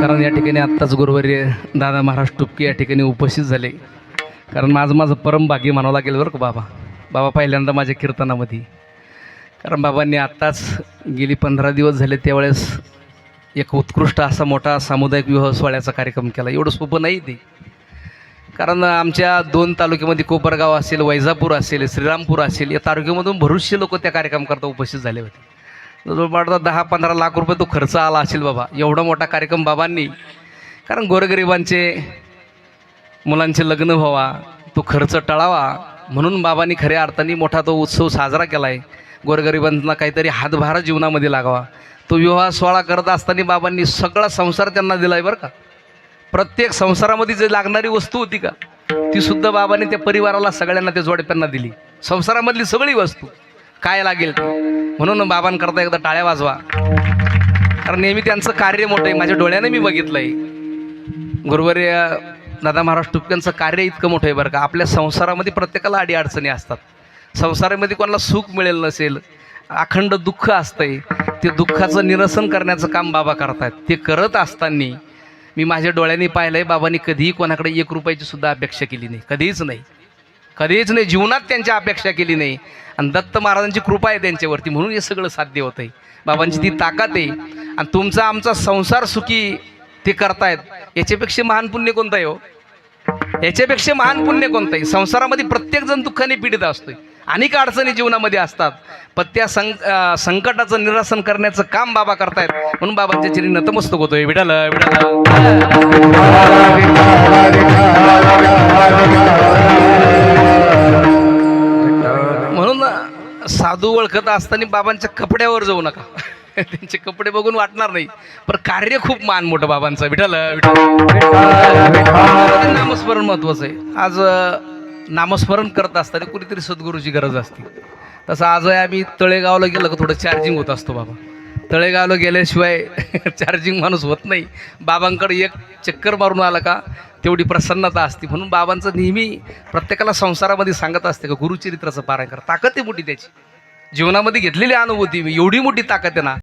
कारण या ठिकाणी आत्ताच गुरुवारी दादा महाराज टुपके या ठिकाणी उपस्थित झाले. कारण माझं माझं परम भाग्य म्हणावं लागेल बरं का बाबा. बाबा पहिल्यांदा माझ्या कीर्तनामध्ये. कारण बाबांनी आत्ताच गेली पंधरा दिवस झाले त्यावेळेस एक उत्कृष्ट असा मोठा सामुदायिक विवाह सोहळ्याचा कार्यक्रम केला. एवढं सोपं नाही ते. कारण आमच्या दोन तालुक्यामध्ये कोपरगाव असेल वैजापूर असेल श्रीरामपूर असेल या तालुक्यामधून भरूचशे लोक त्या कार्यक्रमाकरता उपस्थित झाले होते. जवळपास दहा पंधरा लाख रुपये तो खर्च आला असेल बाबा एवढा मोठा कार्यक्रम बाबांनी. कारण गोरगरिबांचे मुलांचे लग्न व्हावा तो खर्च टळावा म्हणून बाबांनी खऱ्या अर्थाने मोठा तो उत्सव साजरा केला आहे गोरगरिबांना काहीतरी हातभार जीवनामध्ये लागावा. तो विवाह सोहळा करत असताना बाबांनी सगळा संसार त्यांना दिला आहे बरं का. प्रत्येक संसारामध्ये जे लागणारी वस्तू होती का ती सुद्धा बाबाने त्या परिवाराला सगळ्यांना त्या जोडप्यांना दिली. संसारामधली सगळी वस्तू. काय लागेल ते? म्हणून बाबांकरता एकदा टाळ्या वाजवा. कारण नेहमी त्यांचं कार्य मोठं आहे. माझ्या डोळ्याने मी बघितलं आहे गुरुवर्य दादा महाराज टुपक्यांचं कार्य इतकं मोठं आहे बरं का. आपल्या संसारामध्ये प्रत्येकाला अडीअडचणी असतात. संसारामध्ये कोणाला सुख मिळेल नसेल अखंड दुःख असतंय ते दुःखाचं निरसन करण्याचं काम बाबा करतायत. ते करत असताना मी माझ्या डोळ्यांनी पाहिलं आहे बाबांनी कधीही कोणाकडे एक रुपयाची सुद्धा अपेक्षा केली नाही. कधीच नाही. कधीच नाही जीवनात त्यांची अपेक्षा केली नाही. आणि दत्त महाराजांची कृपा आहे त्यांच्यावरती म्हणून हे सगळं साध्य होतं आहे. बाबांची ती ताकद आहे. आणि तुमचा आमचा संसार सुखी ते करतायत याच्यापेक्षा महान पुण्य कोणतं आहे हो? याच्यापेक्षा महान पुण्य कोणतं आहे? संसारामध्ये प्रत्येकजण दुःखाने पीडित असतोय. अनेक अडचणी जीवनामध्ये असतात. पण त्या सं संकटाचं निरासन करण्याचं काम बाबा करतायत. म्हणून बाबांच्या चिरी नतमस्तक होतोय. विडाल विडाल म्हणून साधू ओळखत असताना बाबांच्या कपड्यावर जाऊ नका. त्यांचे कपडे बघून वाटणार नाही. पण कार्य खूप मान मोठं बाबांचं. विठाल विठाल नामस्मरण महत्वाचं आहे. आज नामस्मरण करत असताना कुणीतरी सद्गुरूची गरज असते. तसं आज आम्ही तळेगावला गेलं का थोडं चार्जिंग होत असतो बाबा. तळेगावला गेल्याशिवाय चार्जिंग माणूस होत नाही. बाबांकडे एक चक्कर मारून आला का तेवढी प्रसन्नता असते. म्हणून बाबांचं नेहमी प्रत्येकाला संसारामध्ये सांगत असते का गुरुचरित्राचं पारायण करा. ताकद आहे मोठी त्याची. जीवनामध्ये घेतलेली अनुभूती मी एवढी मोठी ताकद आहे ना